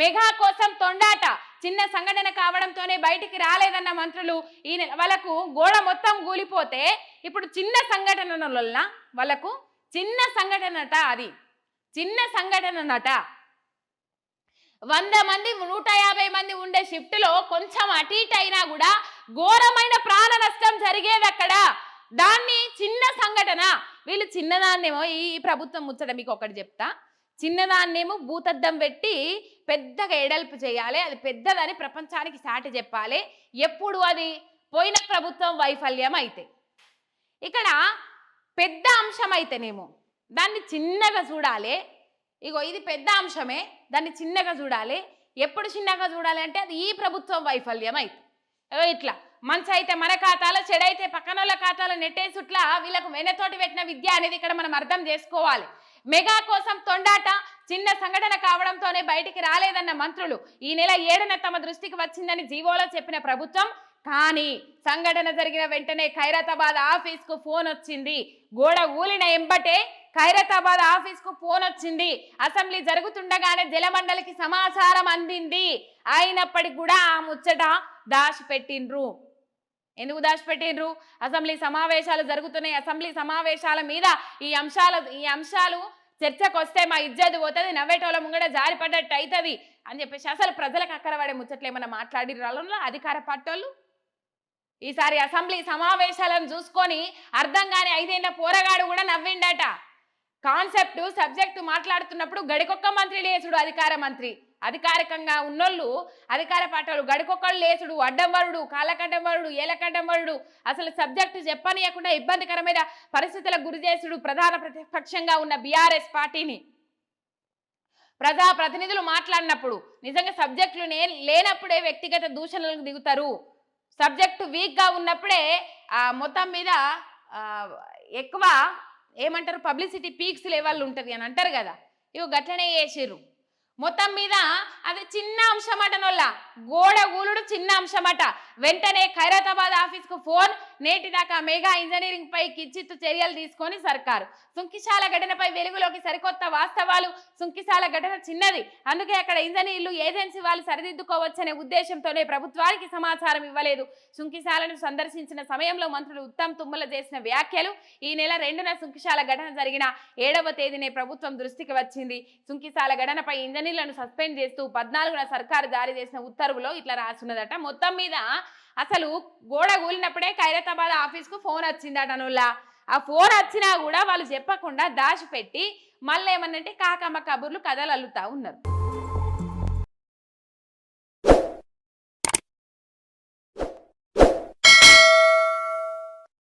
మెఘా కోసం తొండాట. చిన్న సంఘటన కావడంతోనే బయటికి రాలేదన్న మంత్రులు ఈ నెల వాళ్ళకు గోడ మొత్తం కూలిపోతే ఇప్పుడు చిన్న సంఘటన వల్ల వాళ్ళకు చిన్న సంఘటనట అది. చిన్న సంఘటనట వంద మంది నూట యాభై మంది ఉండే షిఫ్ట్లో కొంచెం అటు ఇటు అయినా కూడా ఘోరమైన ప్రాణ నష్టం జరిగేది అక్కడ. దాన్ని చిన్న సంఘటన. వీళ్ళు చిన్నదాన్నేమో ఈ ప్రభుత్వం ముచ్చట మీకు ఒకటి చెప్తా. చిన్నదాన్నేమో భూతద్దం పెట్టి పెద్దగా ఎడల్పు చేయాలి. అది పెద్దదని ప్రపంచానికి సాటి చెప్పాలి. ఎప్పుడు అది? పోయిన ప్రభుత్వం వైఫల్యం అయితే. ఇక్కడ పెద్ద అంశం అయితేనేమో దాన్ని చిన్నగా చూడాలి. ఇగో ఇది పెద్ద అంశమే దాన్ని చిన్నగా చూడాలి. ఎప్పుడు చిన్నగా చూడాలి అంటే అది ఈ ప్రభుత్వం వైఫల్యం అయితే. ఇట్లా. మంచి అయితే మన ఖాతాలో చెడైతే పక్కనోళ్ళ ఖాతాలో నెట్టేసుట్లా వీళ్ళకు వెనతోటి పెట్టిన విద్య అనేది ఇక్కడ మనం అర్థం చేసుకోవాలి. మెగా కోసం తొండాట చిన్న సంఘటన కావడంతోనే బయటికి రాలేదన్న మంత్రులు ఈ నెల ఏడున తమ దృష్టికి వచ్చిందని జీవోలో చెప్పిన ప్రభుత్వం. కానీ సంఘటన జరిగిన వెంటనే ఖైరతాబాద్ ఆఫీస్కు ఫోన్ వచ్చింది. గోడ ఊలిన ఎంబటే ఖైరతాబాద్ ఆఫీస్కు ఫోన్ వచ్చింది. అసెంబ్లీ జరుగుతుండగానే జలమండలికి సమాచారం అందింది. అయినప్పటికి కూడా ఆ ముచ్చట దాచిపెట్టిండ్రు. ఎందుకు దాచిపెట్టిండ్రు? అసెంబ్లీ సమావేశాలు జరుగుతున్నాయి. అసెంబ్లీ సమావేశాల మీద ఈ అంశాల ఈ అంశాలు చర్చకు వస్తే మా ఇజ్జత్ పోతుంది నవ్వేటోళ్ళ ముంగడ జారిపడ్డట్టు అవుతుంది అని చెప్పేసి అసలు ప్రజలకు అక్కర పడే ముచ్చట్లు ఏమైనా మాట్లాడి మాట్లాడిన అధికార పార్టీలు? ఈసారి అసెంబ్లీ సమావేశాలను చూసుకొని అర్థం కాని ఐదేళ్ళ పోరగాడు కూడా నవ్విండట. కాన్సెప్ట్ సబ్జెక్టు మాట్లాడుతున్నప్పుడు గడికొక్క మంత్రి లేచుడు అధికార మంత్రి. అధికారికంగా ఉన్నోళ్ళు అధికార పాఠాలు గడికొక్కళ్ళు లేచుడు అడ్డంవరుడు కాలకడ్డంవరుడు ఏలకడ్డంవరుడు అసలు సబ్జెక్టు చెప్పనీయకుండా ఇబ్బందికరమైన పరిస్థితులకు గురి చేసుడు ప్రధాన ప్రతిపక్షంగా ఉన్న బీఆర్ఎస్ పార్టీని. ప్రజా ప్రతినిధులు మాట్లాడినప్పుడు నిజంగా సబ్జెక్టులు లేనప్పుడే వ్యక్తిగత దూషణలకు దిగుతారు. సబ్జెక్టు వీక్గా ఉన్నప్పుడే ఆ, మొత్తం మీద ఎక్కువ ఏమంటారు పబ్లిసిటీ పీక్స్ లెవెల్ ఉంటుంది అని అంటారు కదా. ఇవి గట్లనే చేసిర్రు. మొత్తం మీద అది చిన్న అంశమట నొల్ల. గోడ గూలుడు చిన్న అంశమట. వెంటనే ఖైరతాబాద్ ఆఫీస్కు ఫోన్. నేటి దాకా మెగా ఇంజనీరింగ్ పై కిచ్చిత్తు చర్యలు తీసుకొని సర్కారు. సుంకిశాల ఘటనపై వెలుగులోకి సరికొత్త వాస్తవాలు. సుంకిశాల ఘటన చిన్నది. అందుకే అక్కడ ఇంజనీర్లు ఏజెన్సీ వాళ్ళు సరిదిద్దుకోవచ్చనే ఉద్దేశంతోనే ప్రభుత్వానికి సమాచారం ఇవ్వలేదు. సుంకిశాలను సందర్శించిన సమయంలో మంత్రులు ఉత్తమ్ తుమ్మల చేసిన వ్యాఖ్యలు ఈ నెల రెండున సుంకిశాల ఘటన జరిగిన ఏడవ తేదీనే ప్రభుత్వం దృష్టికి వచ్చింది. సుంకిశాల ఘటనపై ఇంజనీర్లను సస్పెండ్ చేస్తూ పద్నాలుగున సర్కారు జారీ చేసిన ఉత్తర్వులో ఇట్లా రాస్తున్నదట మొత్తం మీద అసలు గోడ కూలినప్పుడే ఖైరతాబాద్ ఆఫీస్కు ఫోన్ వచ్చిందట నుల్లా. ఆ ఫోన్ వచ్చినా కూడా వాళ్ళు చెప్పకుండా దాచిపెట్టి మళ్ళీ ఏమన్నంటే కాకమ్మ కబుర్లు కథలు అల్లుతా ఉన్నారు.